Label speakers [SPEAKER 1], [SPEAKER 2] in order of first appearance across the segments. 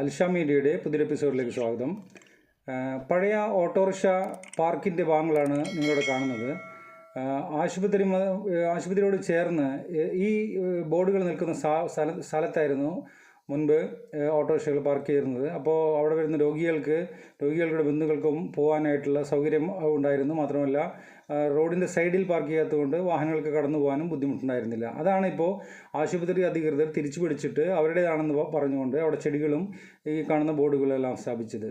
[SPEAKER 1] അൽഷ മീഡിയയുടെ പുതിയൊരു എപ്പിസോഡിലേക്ക് സ്വാഗതം. പഴയ ഓട്ടോറിക്ഷ പാർക്കിന്റെ ഭാഗങ്ങളാണ് നിങ്ങളിവിടെ കാണുന്നത്. ആശുപത്രി ആശുപത്രിയോട് ചേർന്ന് ഈ ബോർഡുകൾ നിൽക്കുന്ന സ്ഥലത്തായിരുന്നു മുൻപ് ഓട്ടോറിക്ഷകൾ പാർക്ക് ചെയ്യുന്നത് അപ്പോൾ അവിടെ വരുന്ന രോഗികൾക്ക് രോഗികളുടെ ബന്ധുക്കൾക്കും പോകാനായിട്ടുള്ള സൗകര്യം ഉണ്ടായിരുന്നു. മാത്രമല്ല റോഡിന്റെ സൈഡിൽ പാർക്ക് ചെയ്യാത്തതുകൊണ്ട് വാഹനങ്ങൾക്ക് കടന്നു പോകാനും ബുദ്ധിമുട്ടുണ്ടായിരുന്നില്ല. അതാണ് ഇപ്പോൾ ആശുപത്രി അധികൃതർ തിരിച്ചു പിടിച്ചിട്ട് അവരുടേതാണെന്ന് പറഞ്ഞുകൊണ്ട് അവിടെ ചെടികളും ഈ കാണുന്ന ബോർഡുകളെല്ലാം സ്ഥാപിച്ചത്.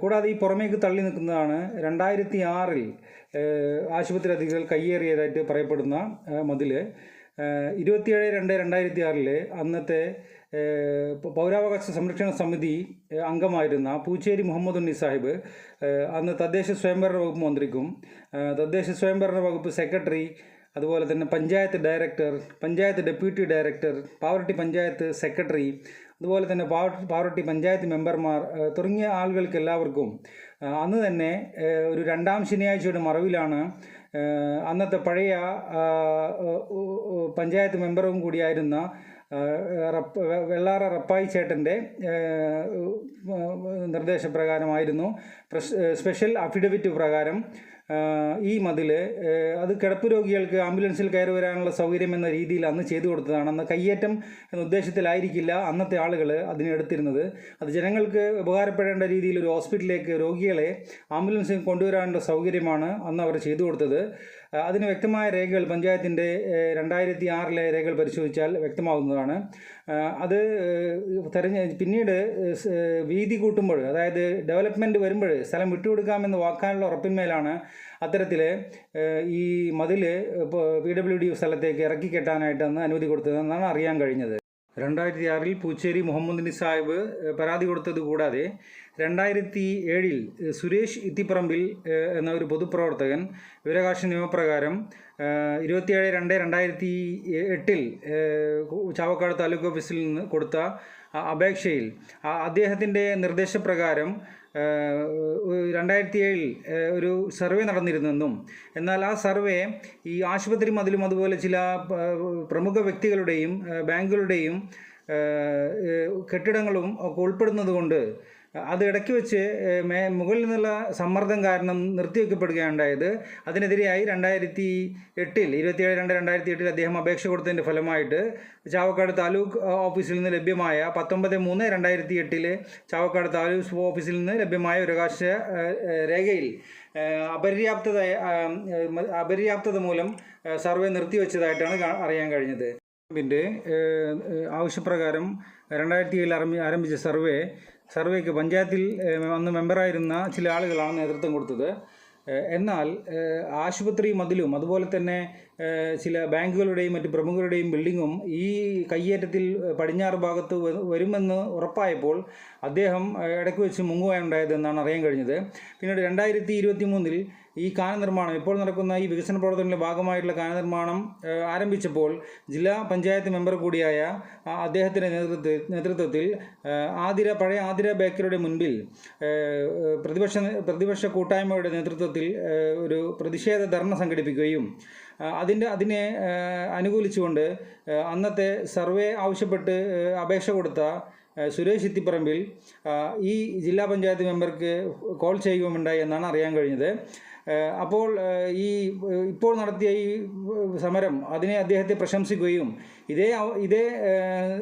[SPEAKER 1] കൂടാതെ ഈ പുറമേക്ക് തള്ളി നിൽക്കുന്നതാണ് രണ്ടായിരത്തി ആറിൽ ആശുപത്രി അധികൃതർ കയ്യേറിയതായിട്ട് പറയപ്പെടുന്ന മതിൽ ഇരുപത്തിയേഴ് രണ്ട് രണ്ടായിരത്തി ആറിൽ അന്നത്തെ പൗരാവകാശ സംരക്ഷണ സമിതി അംഗമായിരുന്ന പൂച്ചേരി മുഹമ്മദ് ഉണ്ണി സാഹിബ് അന്ന് തദ്ദേശ സ്വയംഭരണ വകുപ്പ് മന്ത്രിക്കും തദ്ദേശ സ്വയംഭരണ വകുപ്പ് സെക്രട്ടറി അതുപോലെ തന്നെ panchayat director panchayat deputy director Pavaratty panchayat secretary അതുപോലെ തന്നെ പാവ- പാവറട്ടി പഞ്ചായത്ത് മെമ്പർമാർ തുടങ്ങിയ ആളുകൾക്ക് എല്ലാവർക്കും അന്ന് തന്നെ ഒരു രണ്ടാം ശനിയാഴ്ചയുടെ മറവിലാണ് അന്നത്തെ പഴയ പഞ്ചായത്ത് മെമ്പറും കൂടിയായിരുന്ന വെള്ളാറ റപ്പായി ചേട്ടന്റെ നിർദ്ദേശപ്രകാരമായിരുന്നു. സ്പെഷ്യൽ അഫിഡവിറ്റ് പ്രകാരം ഈ മതിൽ അത് കിടപ്പ് രോഗികൾക്ക് ആംബുലൻസിൽ കയറി വരാനുള്ള സൗകര്യം എന്ന രീതിയിൽ അന്ന് ചെയ്തു കൊടുത്തതാണ്. അന്ന് കയ്യേറ്റം എന്ന ഉദ്ദേശത്തിലായിരിക്കില്ല അന്നത്തെ ആളുകൾ അതിനെടുത്തിരുന്നത് അത് ജനങ്ങൾക്ക് ഉപകാരപ്പെടേണ്ട രീതിയിൽ ഒരു ഹോസ്പിറ്റലിലേക്ക് രോഗികളെ ആംബുലൻസിൽ കൊണ്ടുവരാനുള്ള സൗകര്യമാണ് അന്ന് അവർ ചെയ്തു കൊടുത്തത്. അതിന് വ്യക്തമായ രേഖകൾ പഞ്ചായത്തിന്റെ രണ്ടായിരത്തി ആറിലെ രേഖകൾ പരിശോധിച്ചാൽ വ്യക്തമാകുന്നതാണ്. അത് തെരഞ്ഞ പിന്നീട് വീതി കൂട്ടുമ്പോൾ അതായത് ഡെവലപ്മെന്റ് വരുമ്പോൾ സ്ഥലം വിട്ടുകൊടുക്കാമെന്ന് വാക്കാനുള്ള ഉറപ്പിന്മേലാണ് അത്തരത്തിൽ ഈ മതിൽ പി ഡബ്ല്യു ഡി സ്ഥലത്തേക്ക് ഇറക്കി കെട്ടാനായിട്ട് അന്ന് അനുമതി കൊടുത്തതെന്നാണ് അറിയാൻ കഴിഞ്ഞത്. രണ്ടായിരത്തി ആറിൽ പൂച്ചേരി മുഹമ്മദ് നിസാഹിബ് പരാതി കൊടുത്തത് കൂടാതെ രണ്ടായിരത്തി ഏഴിൽ സുരേഷ് ഇത്തിപ്പറമ്പിൽ എന്ന ഒരു പൊതുപ്രവർത്തകൻ വിവരാവകാശ നിയമപ്രകാരം ഇരുപത്തിയേഴ് രണ്ട് രണ്ടായിരത്തി എട്ടിൽ ചാവക്കാട് താലൂക്ക് ഓഫീസിൽ നിന്ന് കൊടുത്ത അപേക്ഷയിൽ അദ്ദേഹത്തിന്റെ നിർദ്ദേശപ്രകാരം രണ്ടായിരത്തി ഏഴിൽ ഒരു സർവേ നടന്നിരുന്നെന്നും എന്നാൽ ആ സർവേ ഈ ആശുപത്രി മതിലും അതുപോലെ ചില പ്രമുഖ വ്യക്തികളുടെയും ബാങ്കുകളുടെയും കെട്ടിടങ്ങളും ഒക്കെ ഉൾപ്പെടുന്നത് കൊണ്ട് അത് ഇടയ്ക്ക് വെച്ച് മേ മുകളിൽ നിന്നുള്ള സമ്മർദ്ദം കാരണം നിർത്തിവെക്കപ്പെടുകയുണ്ടായത്. അതിനെതിരെയായി രണ്ടായിരത്തി എട്ടിൽ ഇരുപത്തിയേഴ് രണ്ട് രണ്ടായിരത്തി എട്ടിൽ അദ്ദേഹം അപേക്ഷ കൊടുത്തതിന്റെ ഫലമായിട്ട് ചാവക്കാട് താലൂക്ക് ഓഫീസിൽ നിന്ന് ലഭ്യമായ പത്തൊമ്പത് മൂന്ന് രണ്ടായിരത്തി എട്ടിലെ ചാവക്കാട് താലൂക്ക് ഓഫീസിൽ നിന്ന് ലഭ്യമായ ഒരു ഏഹ്, രേഖയിൽ അപര്യാപ്തത അപര്യാപ്തത മൂലം സർവേ നിർത്തിവെച്ചതായിട്ടാണ് അറിയാൻ കഴിഞ്ഞത്. ഗവൺമെന്റ് ആവശ്യപ്രകാരം രണ്ടായിരത്തി ഏഴിൽ ആരംഭിച്ച സർവേ സർവേക്ക് പഞ്ചായത്തിൽ അന്ന് മെമ്പറായിരുന്ന ചില ആളുകളാണ് നേതൃത്വം കൊടുത്തത്. എന്നാൽ ആശുപത്രി മതിലും അതുപോലെ തന്നെ ചില ബാങ്കുകളുടെയും മറ്റ് പ്രമുഖരുടെയും ബിൽഡിങ്ങും ഈ കയ്യേറ്റത്തിൽ പടിഞ്ഞാറ് ഭാഗത്ത് വരുമെന്ന് ഉറപ്പായപ്പോൾ അദ്ദേഹം ഇടയ്ക്ക് വെച്ച് മുങ്ങുകയുണ്ടായതെന്നാണ് അറിയാൻ കഴിഞ്ഞത്. പിന്നീട് രണ്ടായിരത്തി ഇരുപത്തി മൂന്നിൽ ഈ കാന നിർമ്മാണം ഇപ്പോൾ നടക്കുന്ന ഈ വികസന പ്രവർത്തനങ്ങളുടെ ഭാഗമായിട്ടുള്ള കാന നിർമ്മാണം ആരംഭിച്ചപ്പോൾ ജില്ലാ പഞ്ചായത്ത് മെമ്പർ കൂടിയായ അദ്ദേഹത്തിന്റെ നേതൃത്വത്തിൽ നേതൃത്വത്തിൽ ആതിര പഴയ ആതിര ബേക്കറിയുടെ മുൻപിൽ പ്രതിപക്ഷ പ്രതിപക്ഷ കൂട്ടായ്മയുടെ നേതൃത്വത്തിൽ ഒരു പ്രതിഷേധ ധർണ സംഘടിപ്പിക്കുകയും അതിന്റെ അതിനെ അനുകൂലിച്ചുകൊണ്ട് അന്നത്തെ സർവേ ആവശ്യപ്പെട്ട് അപേക്ഷ കൊടുത്ത സുരേഷ് ഇത്തിപ്പറമ്പിൽ ഈ ജില്ലാ പഞ്ചായത്ത് മെമ്പർക്ക് കോൾ ചെയ്യുകയുമുണ്ടായി എന്നാണ് അറിയാൻ കഴിഞ്ഞത്. അപ്പോൾ ഈ ഇപ്പോൾ നടത്തിയ ഈ സമരം അതിനെ അദ്ദേഹത്തെ പ്രശംസിക്കുകയും ഇതേ ഇതേ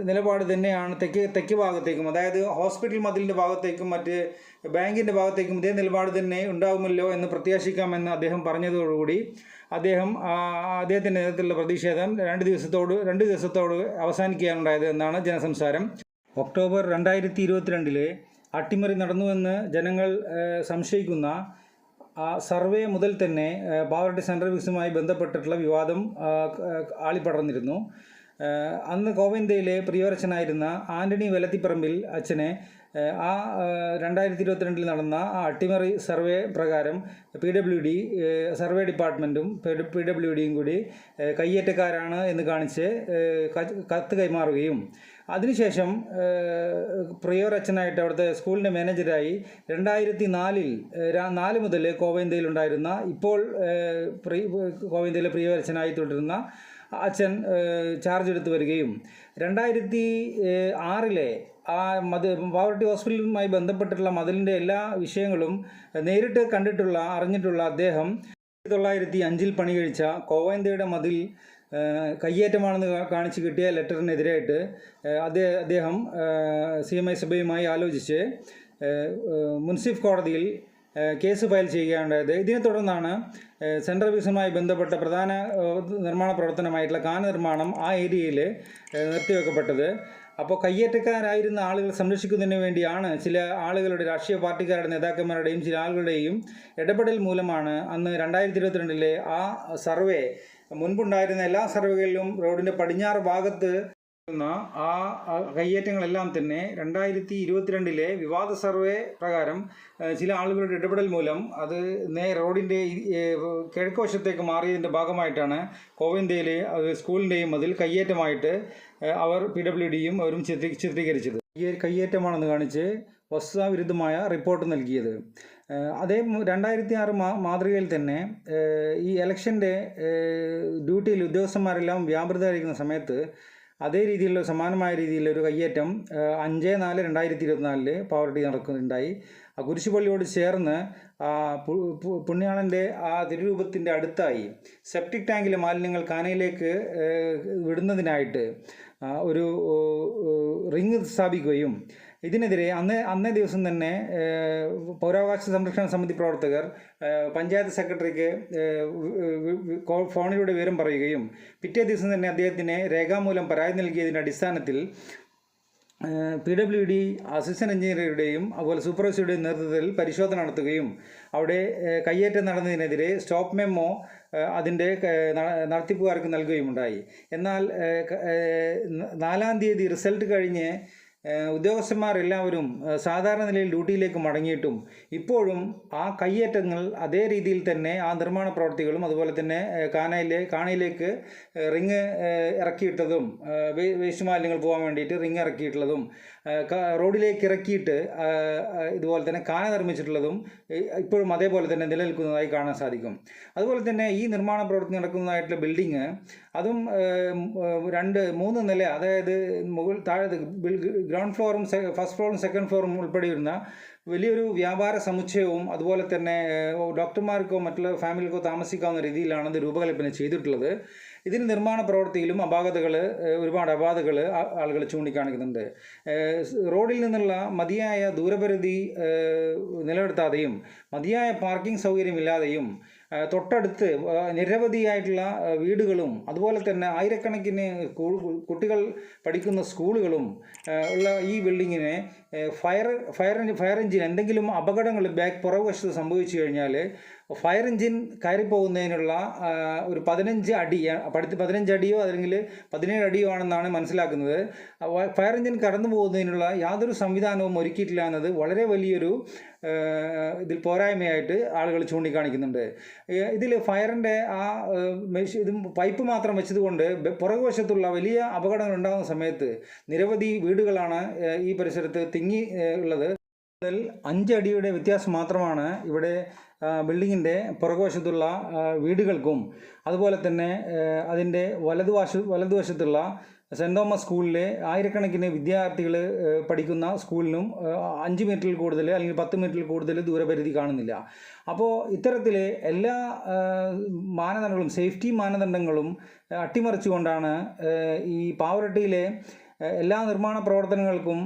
[SPEAKER 1] നിലപാട് തന്നെയാണ് തെക്ക് തെക്ക് ഭാഗത്തേക്കും അതായത് ഹോസ്പിറ്റൽ മതിലിന്റെ ഭാഗത്തേക്കും മറ്റ് ബാങ്കിന്റെ ഭാഗത്തേക്കും ഇതേ നിലപാട് തന്നെ ഉണ്ടാകുമല്ലോ എന്ന് പ്രത്യാശിക്കാമെന്ന് അദ്ദേഹം പറഞ്ഞതോടുകൂടി അദ്ദേഹം അദ്ദേഹത്തിന്റെ നേതൃത്വത്തിലുള്ള പ്രതിഷേധം രണ്ട് ദിവസത്തോട് രണ്ട് ദിവസത്തോട് അവസാനിക്കുകയാണുണ്ടായത് എന്നാണ് ജനസംസാരം. ഒക്ടോബർ രണ്ടായിരത്തി ഇരുപത്തിരണ്ടിലെ അട്ടിമറി നടന്നുവെന്ന് ജനങ്ങൾ സംശയിക്കുന്ന ആ സർവേ മുതൽ തന്നെ പാവറട്ടി സെൻട്രൽ വിക്സുമായി ബന്ധപ്പെട്ടിട്ടുള്ള വിവാദം ആളിപ്പടർന്നിരുന്നു. അന്ന് കോവന്തയിലെ പ്രിയവരച്ചനായിരുന്ന ആന്റണി വെലത്തിപ്പറമ്പിൽ അച്ഛനെ ആ രണ്ടായിരത്തി ഇരുപത്തിരണ്ടിൽ നടന്ന ആ അട്ടിമറി സർവേ പ്രകാരം പി ഡബ്ല്യു ഡി സർവേ ഡിപ്പാർട്ട്മെന്റും പി ഡബ്ല്യു ഡിയും കൂടി കയ്യേറ്റക്കാരാണ് എന്ന് കാണിച്ച് കത്ത് കൈമാറുകയും. അതിനുശേഷം അച്ഛനായിട്ട് അവിടുത്തെ സ്കൂളിന്റെ മാനേജരായി രണ്ടായിരത്തി നാലിൽ നാല് മുതൽ കോവന്തയിലുണ്ടായിരുന്ന ഇപ്പോൾ പ്രീ കോവന്തയിലെ പ്രിയോർ അച്ഛനായി തുടരുന്ന അച്ഛൻ ചാർജ് എടുത്തു വരികയും. രണ്ടായിരത്തി ആറിലെ ആ മത് പാവർട്ടി ഹോസ്പിറ്റലുമായി ബന്ധപ്പെട്ടിട്ടുള്ള മതിലിന്റെ എല്ലാ വിഷയങ്ങളും നേരിട്ട് കണ്ടിട്ടുള്ള അറിഞ്ഞിട്ടുള്ള അദ്ദേഹം ആയിരത്തി തൊള്ളായിരത്തി അഞ്ചിൽ പണി കഴിച്ച കോവന്തിയുടെ മതിൽ കയ്യേറ്റമാണെന്ന് കാണിച്ച് കിട്ടിയ ലെറ്ററിനെതിരായിട്ട് അദ്ദേഹം അദ്ദേഹം സി എം ഐ സഭയുമായി ആലോചിച്ച് മുൻസിഫ് കോടതിയിൽ കേസ് ഫയൽ ചെയ്യുകയുണ്ടായത്. ഇതിനെ തുടർന്നാണ് സെൻട്രൽ വിഷനുമായി ബന്ധപ്പെട്ട പ്രധാന നിർമ്മാണ പ്രവർത്തനമായിട്ടുള്ള കാന നിർമ്മാണം ആ ഏരിയയിൽ നിർത്തിവെക്കപ്പെട്ടത്. അപ്പോൾ കയ്യേറ്റക്കാരായിരുന്ന ആളുകളെ സംരക്ഷിക്കുന്നതിന് വേണ്ടിയാണ് ചില ആളുകളുടെ രാഷ്ട്രീയ പാർട്ടിക്കാരുടെ നേതാക്കന്മാരുടെയും ചില ആളുകളുടെയും ഇടപെടൽ മൂലമാണ് അന്ന് രണ്ടായിരത്തി ഇരുപത്തിരണ്ടിലെ ആ സർവേ മുൻപുണ്ടായിരുന്ന എല്ലാ സർവേകളിലും റോഡിന്റെ പടിഞ്ഞാറ് ഭാഗത്ത് ആ കയ്യേറ്റങ്ങളെല്ലാം തന്നെ രണ്ടായിരത്തി ഇരുപത്തിരണ്ടിലെ വിവാദ സർവേ പ്രകാരം ചില ആളുകളുടെ ഇടപെടൽ മൂലം അത് നേ റോഡിന്റെ കിഴക്കുവശത്തേക്ക് മാറിയതിന്റെ ഭാഗമായിട്ടാണ് കോവിന്ദയിലെ സ്കൂളിന്റെയും അതിൽ കയ്യേറ്റമായിട്ട് അവർ പി ഡബ്ല്യു ഡിയും അവരും ചിത്രീ ചിത്രീകരിച്ചത്. കയ്യേറ്റമാണെന്ന് കാണിച്ച് വസ്തുതാവിരുദ്ധമായ റിപ്പോർട്ട് നൽകിയത്. അതേ രണ്ടായിരത്തി ആറ് മാതൃകയിൽ തന്നെ ഈ ഇലക്ഷന്റെ ഡ്യൂട്ടിയിൽ ഉദ്യോഗസ്ഥന്മാരെല്ലാം വ്യാപൃതരായിരിക്കുന്ന സമയത്ത് അതേ രീതിയിലുള്ള സമാനമായ രീതിയിലുള്ള ഒരു കയ്യേറ്റം അഞ്ച് നാല് രണ്ടായിരത്തി ഇരുപത്തിനാലിൽ പാവർട്ടി നടക്കുന്നുണ്ടായി. ആ കുരിശുപള്ളിയോട് ചേർന്ന് പുണ്യാളന്റെ ആ തിരുരൂപത്തിന്റെ അടുത്തായി സെപ്റ്റിക് ടാങ്കിലെ മാലിന്യങ്ങൾ കാനയിലേക്ക് വിടുന്നതിനായിട്ട് ഒരു റിങ് സ്ഥാപിക്കുകയും ഇതിനെതിരെ അന്ന് അന്നേ ദിവസം തന്നെ പൗരാവകാശ സംരക്ഷണ സമിതി പ്രവർത്തകർ പഞ്ചായത്ത് സെക്രട്ടറിക്ക് ഫോണിലൂടെ വിവരം പറയുകയും പിറ്റേ ദിവസം തന്നെ അദ്ദേഹത്തിന് രേഖാമൂലം പരാതി നൽകിയതിന്റെ അടിസ്ഥാനത്തിൽ പി ഡബ്ല്യു ഡി അസിസ്റ്റന്റ് എഞ്ചിനീയറുടെയും അതുപോലെ സൂപ്പർവൈസറുടെയും നേതൃത്വത്തിൽ പരിശോധന നടത്തുകയും അവിടെ കയ്യേറ്റം നടന്നതിനെതിരെ സ്റ്റോപ്പ് മെമ്മോ അതിന്റെ നടത്തിപ്പുകാർക്ക് നൽകുകയുമുണ്ടായി. എന്നാൽ നാലാം തീയതി റിസൾട്ട് കഴിഞ്ഞ് ഏഹ്, ഉദ്യോഗസ്ഥന്മാരെല്ലാവരും സാധാരണ നിലയിൽ ഡ്യൂട്ടിയിലേക്ക് മടങ്ങിയിട്ടും ഇപ്പോഴും ആ കയ്യേറ്റങ്ങൾ അതേ രീതിയിൽ തന്നെ ആ നിർമ്മാണ പ്രവർത്തികളും അതുപോലെ തന്നെ കാനയിലെ കാണയിലേക്ക് റിങ് ഇറക്കിയിട്ടതും വേസ്റ്റ് മാലിന്യങ്ങൾ പോകാൻ വേണ്ടിയിട്ട് റിങ് ഇറക്കിയിട്ടുള്ളതും റോഡിലേക്ക് ഇറക്കിയിട്ട് ഇതുപോലെ തന്നെ കാന നിർമ്മിച്ചിട്ടുള്ളതും ഇപ്പോഴും അതേപോലെ തന്നെ നിലനിൽക്കുന്നതായി കാണാൻ സാധിക്കും. അതുപോലെ തന്നെ ഈ നിർമ്മാണ പ്രവർത്തനം നടക്കുന്നതായിട്ടുള്ള ബിൽഡിങ് അതും രണ്ട് മൂന്ന് നില അതായത് മുകൾ താഴെ ഗ്രൗണ്ട് ഫ്ലോറും ഫസ്റ്റ് ഫ്ലോറും സെക്കൻഡ് ഫ്ലോറും ഉൾപ്പെടെ വരുന്ന വലിയൊരു വ്യാപാര സമുച്ചയവും അതുപോലെ തന്നെ ഡോക്ടർമാർക്കോ മറ്റുള്ള ഫാമിലിക്കോ താമസിക്കാവുന്ന രീതിയിലാണ് അത് രൂപകൽപ്പന ചെയ്തിട്ടുള്ളത്. ഇതിന് നിർമ്മാണ പ്രവൃത്തിയിലും അപാകതകൾ ഒരുപാട് അപാകതകൾ ആളുകൾ ചൂണ്ടിക്കാണിക്കുന്നുണ്ട്. റോഡിൽ നിന്നുള്ള മതിയായ ദൂരപരിധി നിലനിർത്താതെയും മതിയായ പാർക്കിംഗ് സൗകര്യമില്ലാതെയും തൊട്ടടുത്ത് നിരവധിയായിട്ടുള്ള വീടുകളും അതുപോലെ തന്നെ ആയിരക്കണക്കിന് കുട്ടികൾ പഠിക്കുന്ന സ്കൂളുകളും ഉള്ള ഈ ബിൽഡിങ്ങിനെ ഫയർ ഫയർ ഫയർ എഞ്ചിൻ എന്തെങ്കിലും അപകടങ്ങൾ ബാക്ക് പുറകുവശത്ത് സംഭവിച്ചു കഴിഞ്ഞാൽ ഫയർ എഞ്ചിൻ കയറിപ്പോകുന്നതിനുള്ള ഒരു പതിനഞ്ച് അടി പഠിത്ത പതിനഞ്ച് അടിയോ അല്ലെങ്കിൽ പതിനേഴ് അടിയോ ആണെന്നാണ് മനസ്സിലാക്കുന്നത്. ഫയർ എഞ്ചിൻ കടന്നു പോകുന്നതിനുള്ള യാതൊരു സംവിധാനവും ഒരുക്കിയിട്ടില്ല എന്നത് വളരെ വലിയൊരു ഇതിൽ പോരായ്മയായിട്ട് ആളുകൾ ചൂണ്ടിക്കാണിക്കുന്നുണ്ട്. ഇതിൽ ഫയറിന്റെ ആ മെഷ് ഇത് പൈപ്പ് മാത്രം വെച്ചതുകൊണ്ട് പുറകു പുറകുവശത്തുള്ള വലിയ അപകടങ്ങൾ ഉണ്ടാകുന്ന സമയത്ത് നിരവധി വീടുകളാണ് ഈ പരിസരത്ത് തിങ്ങി ഉള്ളത്. മുതൽ അഞ്ചടിയുടെ വ്യത്യാസം മാത്രമാണ് ഇവിടെ ബിൽഡിങ്ങിന്റെ പുറകുവശത്തുള്ള വീടുകൾക്കും അതുപോലെ തന്നെ അതിന്റെ വലതുവശ വലതുവശത്തുള്ള സെന്റ് തോമസ് സ്കൂളിലെ ആയിരക്കണക്കിന് വിദ്യാർത്ഥികൾ പഠിക്കുന്ന സ്കൂളിനും അഞ്ച് മീറ്ററിൽ കൂടുതൽ അല്ലെങ്കിൽ പത്ത് മീറ്ററിൽ കൂടുതൽ ദൂരപരിധി കാണുന്നില്ല. അപ്പോൾ ഇത്തരത്തിൽ എല്ലാ മാനദണ്ഡങ്ങളും സേഫ്റ്റി മാനദണ്ഡങ്ങളും അട്ടിമറിച്ചുകൊണ്ടാണ് ഈ പാവറട്ടിയിലെ എല്ലാ നിർമ്മാണ പ്രവർത്തനങ്ങൾക്കും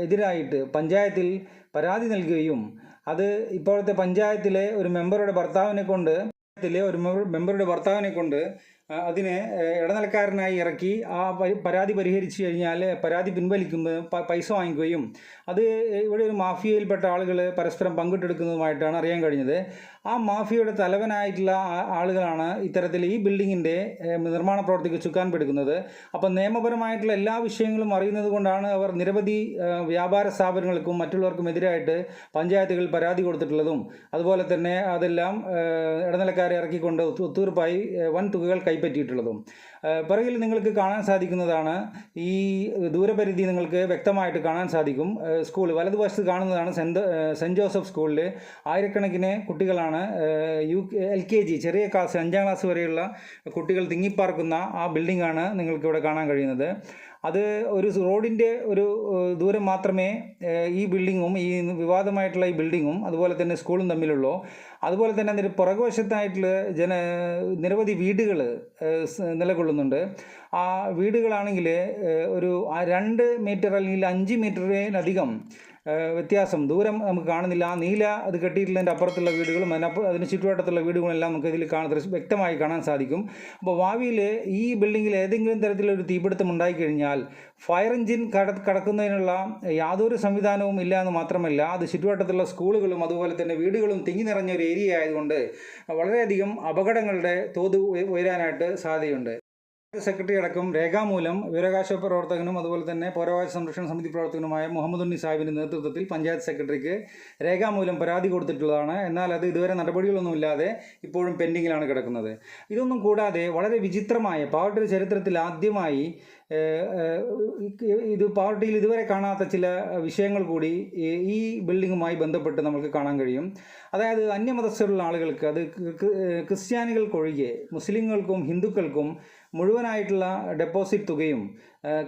[SPEAKER 1] എതിരായിട്ട് പഞ്ചായത്തിൽ പരാതി നൽകുകയും അത് ഇപ്പോഴത്തെ പഞ്ചായത്തിലെ ഒരു മെമ്പറുടെ ഭർത്താവിനെ കൊണ്ട് പഞ്ചായത്തിലെ ഒരു മെമ്പറുടെ ഭർത്താവിനെ കൊണ്ട് അതിനെ ഇടനിലക്കാരനായി ഇറക്കി ആ പരാതി പരിഹരിച്ചു കഴിഞ്ഞാൽ പരാതി പിൻവലിക്കുമ്പോൾ പൈസ വാങ്ങിക്കുകയും അത് ഇവിടെ ഒരു മാഫിയയിൽപ്പെട്ട ആളുകൾ പരസ്പരം പങ്കിട്ടെടുക്കുന്നതുമായിട്ടാണ് അറിയാൻ കഴിഞ്ഞത്. ആ മാഫിയയുടെ തലവനായിട്ടുള്ള ആളുകളാണ് ഇത്തരത്തിൽ ഈ ബിൽഡിങ്ങിന്റെ നിർമ്മാണ പ്രവർത്തിക്ക് ചുക്കാൻ പിടിക്കുന്നത്. അപ്പം നിയമപരമായിട്ടുള്ള എല്ലാ വിഷയങ്ങളും അറിയുന്നത് കൊണ്ടാണ് അവർ നിരവധി വ്യാപാര സ്ഥാപനങ്ങൾക്കും മറ്റുള്ളവർക്കും എതിരായിട്ട് പഞ്ചായത്തുകൾ പരാതി കൊടുത്തിട്ടുള്ളതും. അതുപോലെ തന്നെ അതെല്ലാം ഇടനിലക്കാരെ ഇറക്കിക്കൊണ്ട് ഒത്തു- ഒത്തുതീർപ്പായി വൻ തുകകൾ കൈപ്പറ്റിയിട്ടുള്ളതും. പിറകിൽ നിങ്ങൾക്ക് കാണാൻ സാധിക്കുന്നതാണ് ഈ ദൂരപരിധി നിങ്ങൾക്ക് വ്യക്തമായിട്ട് കാണാൻ സാധിക്കും. സ്കൂൾ വലതുവശത്ത് കാണുന്നതാണ് സെന്റ് സെന്റ് ജോസഫ് സ്കൂളിൽ ആയിരക്കണക്കിന് കുട്ടികളാണ് യു എൽ കെ ജി ചെറിയ ക്ലാസ് അഞ്ചാം ക്ലാസ് വരെയുള്ള കുട്ടികൾ തിങ്ങിപ്പാർക്കുന്ന ആ ബിൽഡിംഗാണ് നിങ്ങൾക്ക് ഇവിടെ കാണാൻ കഴിയുന്നത്. അത് ഒരു റോഡിന്റെ ഒരു ദൂരം മാത്രമേ ഈ ബിൽഡിങ്ങും ഈ വിവാദമായിട്ടുള്ള ഈ ബിൽഡിങ്ങും അതുപോലെ തന്നെ സ്കൂളും തമ്മിലുള്ളൂ. അതുപോലെ തന്നെ അതിന്റെ പുറകുവശത്തായിട്ടുള്ള ജന നിരവധി വീടുകൾ നിലകൊള്ളുന്നുണ്ട്. ആ വീടുകളാണെങ്കിൽ ഒരു രണ്ട് മീറ്റർ അല്ലെങ്കിൽ അഞ്ച് മീറ്ററിലധികം വ്യത്യാസം. ദൂരം നമുക്ക് കാണുന്നില്ല. ആ നീല അത് കെട്ടിയിട്ടുള്ളതിന്റെ അപ്പുറത്തുള്ള വീടുകളും അതിനപ്പുറം അതിന് ചുറ്റുവട്ടത്തുള്ള എല്ലാം നമുക്ക് ഇതിൽ കാണാൻ വ്യക്തമായി കാണാൻ സാധിക്കും. അപ്പോൾ ഭാവിയിൽ ഈ ബിൽഡിങ്ങിൽ ഏതെങ്കിലും തരത്തിലൊരു തീപിടുത്തം ഉണ്ടായിക്കഴിഞ്ഞാൽ ഫയർ എഞ്ചിൻ കട കടക്കുന്നതിനുള്ള യാതൊരു സംവിധാനവും ഇല്ല എന്ന് മാത്രമല്ല അത് ചുറ്റുവട്ടത്തുള്ള സ്കൂളുകളും അതുപോലെ തന്നെ വീടുകളും തിങ്ങി നിറഞ്ഞ ഒരു ഏരിയ ആയതുകൊണ്ട് വളരെയധികം അപകടങ്ങളുടെ തോത് ഉയ- ഉയരാനായിട്ട് സാധ്യതയുണ്ട്. സെക്രട്ടറി അടക്കം രേഖാമൂലം വിവരാവകാശ പ്രവർത്തകനും അതുപോലെ തന്നെ പൗരാവകാശ സംരക്ഷണ സമിതി പ്രവർത്തകനുമായ മുഹമ്മദ് ഉണ്ണി സാഹിബിന്റെ നേതൃത്വത്തിൽ പഞ്ചായത്ത് സെക്രട്ടറിക്ക് രേഖാമൂലം പരാതി കൊടുത്തിട്ടുള്ളതാണ്. എന്നാൽ അത് ഇതുവരെ നടപടികളൊന്നുമില്ലാതെ ഇപ്പോഴും പെൻഡിങ്ങിലാണ് കിടക്കുന്നത്. ഇതൊന്നും കൂടാതെ വളരെ വിചിത്രമായ പാർട്ടി ചരിത്രത്തിൽ ആദ്യമായി ഇത് പാർട്ടിയിൽ ഇതുവരെ കാണാത്ത ചില വിഷയങ്ങൾ കൂടി ഈ- ബിൽഡിങ്ങുമായി ബന്ധപ്പെട്ട് നമുക്ക് കാണാൻ കഴിയും. അതായത് അന്യമതസ്ഥരുള്ള ആളുകൾക്ക് അത് ക്രി- ക്രി- ക്രിസ്ത്യാനികൾക്കൊഴികെ മുസ്ലിങ്ങൾക്കും ഹിന്ദുക്കൾക്കും മുഴുവനായിട്ടുള്ള ഡെപ്പോസിറ്റ് തുകയും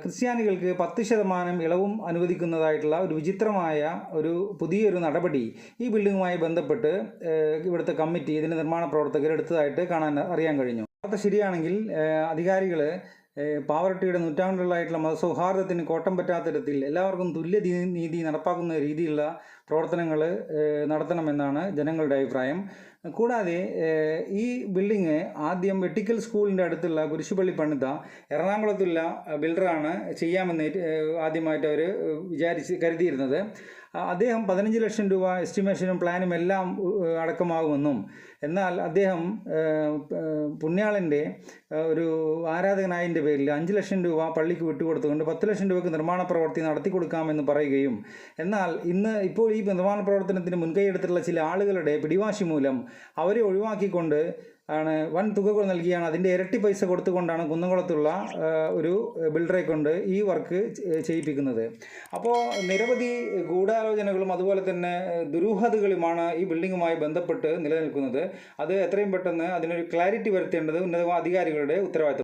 [SPEAKER 1] ക്രിസ്ത്യാനികൾക്ക് പത്ത് ശതമാനം ഇളവും അനുവദിക്കുന്നതായിട്ടുള്ള ഒരു വിചിത്രമായ ഒരു പുതിയൊരു നടപടി ഈ ബിൽഡിങ്ങുമായി ബന്ധപ്പെട്ട് ഇവിടുത്തെ കമ്മിറ്റി ഇതിന്റെ നിർമ്മാണ പ്രവർത്തകർ എടുത്തതായിട്ട് കാണാൻ അറിയാൻ കഴിഞ്ഞു. വാർത്ത ശരിയാണെങ്കിൽ അധികാരികൾ പാവറട്ടിയുടെ നൂറ്റാണ്ടുകളായിട്ടുള്ള മതസൗഹാർദ്ദത്തിന് കോട്ടം പറ്റാത്ത തരത്തിൽ എല്ലാവർക്കും തുല്യ നീതി നടപ്പാക്കുന്ന രീതിയിലുള്ള പ്രവർത്തനങ്ങൾ നടത്തണമെന്നാണ് ജനങ്ങളുടെ അഭിപ്രായം. കൂടാതെ ഈ ബിൽഡിങ് ആദ്യം വെട്ടിക്കൽ സ്കൂളിന്റെ അടുത്തുള്ള കുരിശുപള്ളി പണിത എറണാകുളത്തുള്ള ബിൽഡറാണ് ചെയ്യാമെന്ന് ആദ്യമായിട്ട് അവർ വിചാരിച്ച് കരുതിയിരുന്നത്. അദ്ദേഹം പതിനഞ്ച് ലക്ഷം രൂപ എസ്റ്റിമേഷനും പ്ലാനും എല്ലാം അടക്കമാകുമെന്നും എന്നാൽ അദ്ദേഹം പുണ്യാളന്റെ ഒരു ആരാധകനായതിന്റെ പേരിൽ അഞ്ച് ലക്ഷം രൂപ പള്ളിക്ക് വിട്ടുകൊടുത്തുകൊണ്ട് പത്ത് ലക്ഷം രൂപയ്ക്ക് നിർമ്മാണ പ്രവർത്തി നടത്തി കൊടുക്കാമെന്ന് പറയുകയും എന്നാൽ ഇന്ന് ഇപ്പോൾ ഈ നിർമ്മാണ പ്രവർത്തനത്തിന് മുൻകൈയെടുത്തിട്ടുള്ള ചില ആളുകളുടെ പിടിവാശി മൂലം അവരെ ഒഴിവാക്കിക്കൊണ്ട് ആണ് വൻ തുകകൾ നൽകിയാണ് അതിന്റെ ഇരട്ടി പൈസ കൊടുത്തുകൊണ്ടാണ് കുന്നംകുളത്തുള്ള ഒരു ബിൽഡറെ കൊണ്ട് ഈ വർക്ക് ചെയ്യിപ്പിക്കുന്നത്. അപ്പോൾ നിരവധി ഗൂഢാലോചനകളും അതുപോലെ തന്നെ ദുരൂഹതകളുമാണ് ഈ ബിൽഡിങ്ങുമായി ബന്ധപ്പെട്ട് നിലനിൽക്കുന്നത്. അത് എത്രയും പെട്ടെന്ന് അതിനൊരു ക്ലാരിറ്റി വരുത്തേണ്ടത് ഉന്നത അധികാരികളുടെ ഉത്തരവാദിത്തം